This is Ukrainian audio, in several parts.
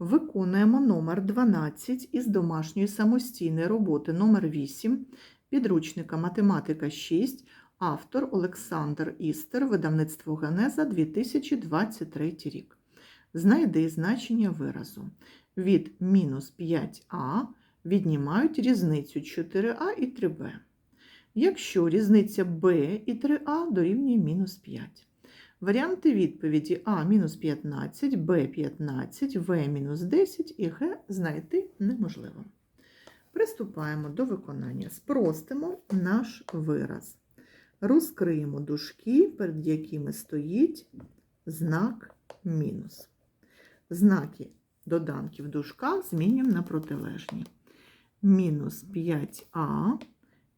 Виконуємо номер 12 із домашньої самостійної роботи номер 8 підручника Математика 6, автор Олександр Істер, видавництво Генеза 2023 рік. Знайди значення виразу. Від мінус 5а віднімають різницю 4а і 3b. Якщо різниця b і 3а дорівнює мінус 5. Варіанти відповіді А мінус 15, Б 15, В мінус 10 і Г знайти неможливо. Приступаємо до виконання. Спростимо наш вираз. Розкриємо дужки, перед якими стоїть знак мінус. Знаки доданків в дужках змінюємо на протилежні. Мінус 5а,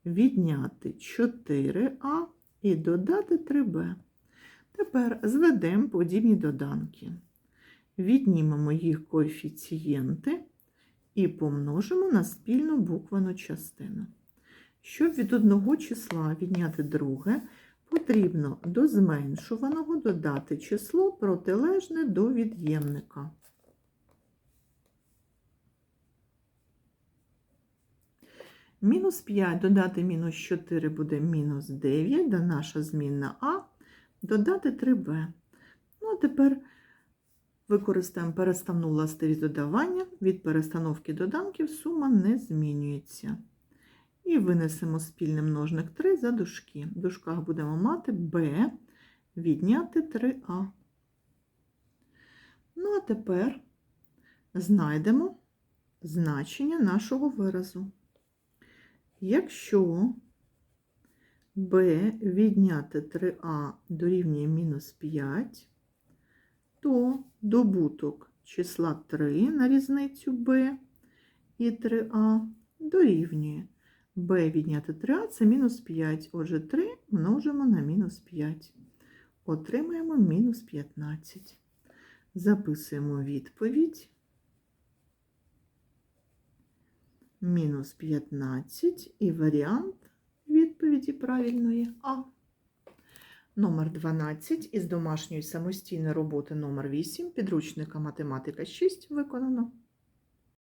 відняти 4а і додати 3b. Тепер зведемо подібні доданки. Віднімемо їх коефіцієнти і помножимо на спільну буквену частину. Щоб від одного числа відняти друге, потрібно до зменшуваного додати число протилежне до від'ємника. Мінус 5 додати мінус 4 буде мінус 9, да наша змінна А додати 3b. Ну, а тепер використаємо переставну властивість додавання. Від перестановки доданків сума не змінюється. І винесемо спільний множник 3 за дужки. В дужках будемо мати b відняти 3а. Ну, а тепер знайдемо значення нашого виразу. Якщо b відняти 3а дорівнює мінус 5, то добуток числа 3 на різницю b і 3а дорівнює b відняти 3а це мінус 5. Отже, 3 множимо на мінус 5. Отримаємо мінус 15. Записуємо відповідь. Мінус 15 і варіант відповіді правильної А. Номер 12 із домашньої самостійної роботи номер 8 підручника математика 6 виконано.